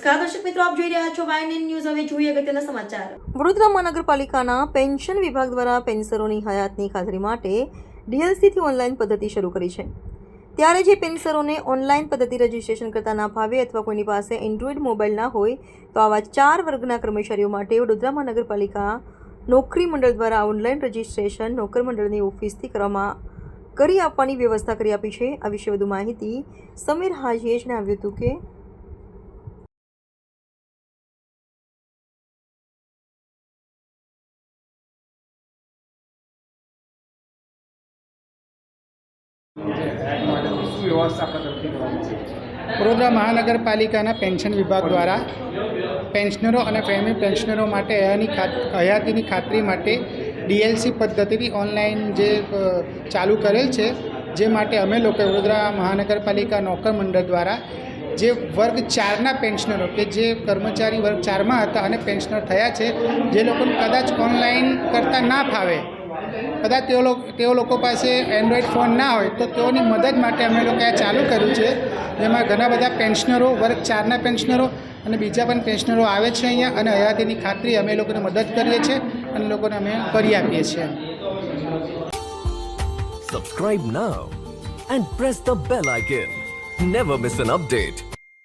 નમસ્કાર મહાનગરપાલિકાના પેન્શન વિભાગ દ્વારા પેન્સરોની હયાતની ખાતરી માટે ડીએલસીથી ઓનલાઈન પદ્ધતિ શરૂ કરી છે. ત્યારે જે પેન્શનરોને ઓનલાઈન પદ્ધતિ રજીસ્ટ્રેશન કરતા ના ફાવે અથવા કોઈની પાસે એન્ડ્રોઈડ મોબાઈલ ના હોય, તો આવા ચાર વર્ગના કર્મચારીઓ માટે વડોદરા મહાનગરપાલિકા નોકરી મંડળ દ્વારા ઓનલાઈન રજીસ્ટ્રેશન નોકર મંડળની ઓફિસથી કરવામાં કરી આપવાની વ્યવસ્થા કરી આપી છે. આ વિશે વધુ માહિતી સમીર હાજીએ જણાવ્યું હતું કે વડોદરા મહાનગરપાલિકાના પેન્શન વિભાગ દ્વારા પેન્શનરો અને ફેમિલી પેન્શનરો માટે હયાની હયાતીની ખાતરી માટે ડીએલસી પદ્ધતિથી ઓનલાઈન જે ચાલુ કરેલ છે, જે માટે અમે લોકો વડોદરા મહાનગરપાલિકા નોકર મંડળ દ્વારા જે વર્ગ ચારના પેન્શનરો કે જે કર્મચારી વર્ગ ચારમાં હતા અને પેન્શનર થયા છે, જે લોકોને કદાચ ઓનલાઈન કરતાં ના ફાવે કદાચ તેઓ તેઓ લોકો પાસે એન્ડ્રોઈડ ફોન ના હોય તો તેઓની મદદ માટે અમે લોકોએ આ ચાલુ કર્યું છે. જેમાં ઘણા બધા પેન્શનરો વર્ગ ચારના પેન્શનરો અને બીજા પણ પેન્શનરો આવે છે અહીંયા અને હયાતીની ખાતરી અમે લોકોને મદદ કરીએ છીએ અને લોકોને અમે કરી આપીએ છીએ. Subscribe now and press the bell icon never miss an update.